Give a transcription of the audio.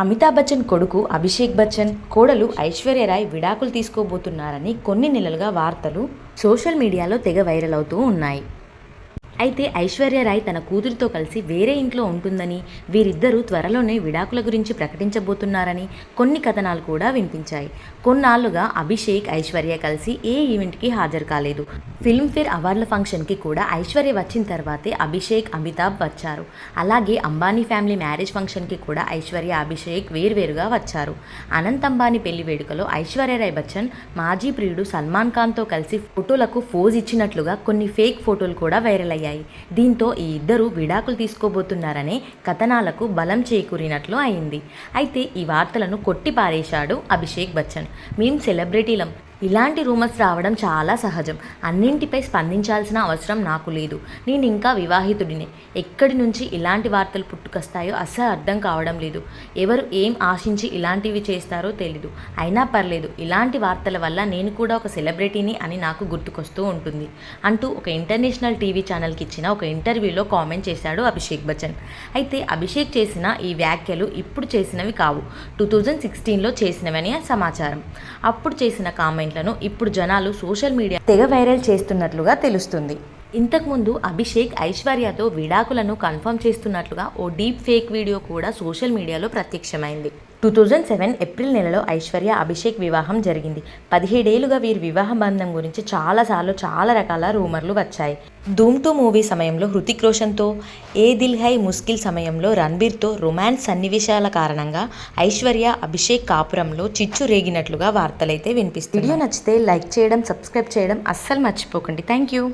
అమితాబ్ బచ్చన్ కొడుకు అభిషేక్ బచ్చన్ కోడలు ఐశ్వర్య రాయ్ విడాకులు తీసుకోబోతున్నారని కొన్ని నెలలుగా వార్తలు సోషల్ మీడియాలో తెగ వైరల్ అవుతూ ఉన్నాయి. అయితే ఐశ్వర్య రాయ్ తన కూతురితో కలిసి వేరే ఇంట్లో ఉంటుందని వీరిద్దరూ త్వరలోనే విడాకుల గురించి ప్రకటించబోతున్నారని కొన్ని కథనాలు కూడా వినిపించాయి. కొన్నాళ్ళుగా అభిషేక్ ఐశ్వర్య కలిసి ఏ ఈవెంట్కి హాజరు కాలేదు. ఫిల్మ్ఫేర్ అవార్డుల ఫంక్షన్కి కూడా ఐశ్వర్య వచ్చిన తర్వాతే అభిషేక్ అమితాబ్ వచ్చారు. అలాగే అంబానీ ఫ్యామిలీ మ్యారేజ్ ఫంక్షన్కి కూడా ఐశ్వర్య అభిషేక్ వేర్వేరుగా వచ్చారు. అనంత్ అంబానీ పెళ్ళి వేడుకలో ఐశ్వర్య రాయ్ బచ్చన్ మాజీ ప్రియుడు సల్మాన్ ఖాన్తో కలిసి ఫోటోలకు ఫోజ్ ఇచ్చినట్లుగా కొన్ని ఫేక్ ఫోటోలు కూడా వైరల్ అయ్యాయి. దీంతో ఈ ఇద్దరు విడాకులు తీసుకోబోతున్నారనే కథనాలకు బలం చేకూరినట్లు అయింది. అయితే ఈ వార్తలను కొట్టి పారేశాడు అభిషేక్ బచ్చన్. మేం సెలబ్రిటీలం. ఇలాంటి రూమర్స్ రావడం చాలా సహజం. అన్నింటిపై స్పందించాల్సిన అవసరం నాకు లేదు. నేను ఇంకా వివాహితుడినే. ఎక్కడి నుంచి ఇలాంటి వార్తలు పుట్టుకొస్తాయో అస్సలు అర్థం కావడం లేదు. ఎవరు ఏం ఆశించి ఇలాంటివి చేస్తారో తెలీదు. అయినా పర్లేదు ఇలాంటి వార్తల వల్ల నేను కూడా ఒక సెలబ్రిటీని అని నాకు గుర్తుకొస్తూ ఉంటుంది అంటూ ఒక ఇంటర్నేషనల్ టీవీ ఛానల్కి ఇచ్చిన ఒక ఇంటర్వ్యూలో కామెంట్ చేశాడు అభిషేక్ బచ్చన్. అయితే అభిషేక్ చేసిన ఈ వ్యాఖ్యలు ఇప్పుడు చేసినవి కావు. టూ థౌజండ్ సిక్స్టీన్లో చేసినవని సమాచారం. అప్పుడు చేసిన కామెంట్ కంటెంట్లను ఇప్పుడు జనాలు సోషల్ మీడియా తెగ వైరల్ చేస్తున్నట్లుగా తెలుస్తుంది. ఇంతకుముందు అభిషేక్ ఐశ్వర్యతో విడాకులను కన్ఫర్మ్ చేస్తున్నట్లుగా ఓ డీప్ ఫేక్ వీడియో కూడా సోషల్ మీడియాలో ప్రత్యక్షమైంది. టూ థౌజండ్ సెవెన్ ఏప్రిల్ నెలలో ఐశ్వర్య అభిషేక్ వివాహం జరిగింది. పదిహేడేళ్ళుగా వీరి వివాహ బంధం గురించి చాలాసార్లు చాలా రకాల రూమర్లు వచ్చాయి. ధూమ్ టూ మూవీ సమయంలో హృతిక్ రోషన్తో ఏ దిల్ హై ముస్కిల్ సమయంలో రణబీర్తో రొమాన్స్ సన్నివేశాల కారణంగా ఐశ్వర్య అభిషేక్ కాపురంలో చిచ్చు రేగినట్లుగా వార్తలైతే వినిపిస్తుంది వీడియో నచ్చితే లైక్ చేయడం సబ్స్క్రైబ్ చేయడం అస్సలు మర్చిపోకండి. Thank you.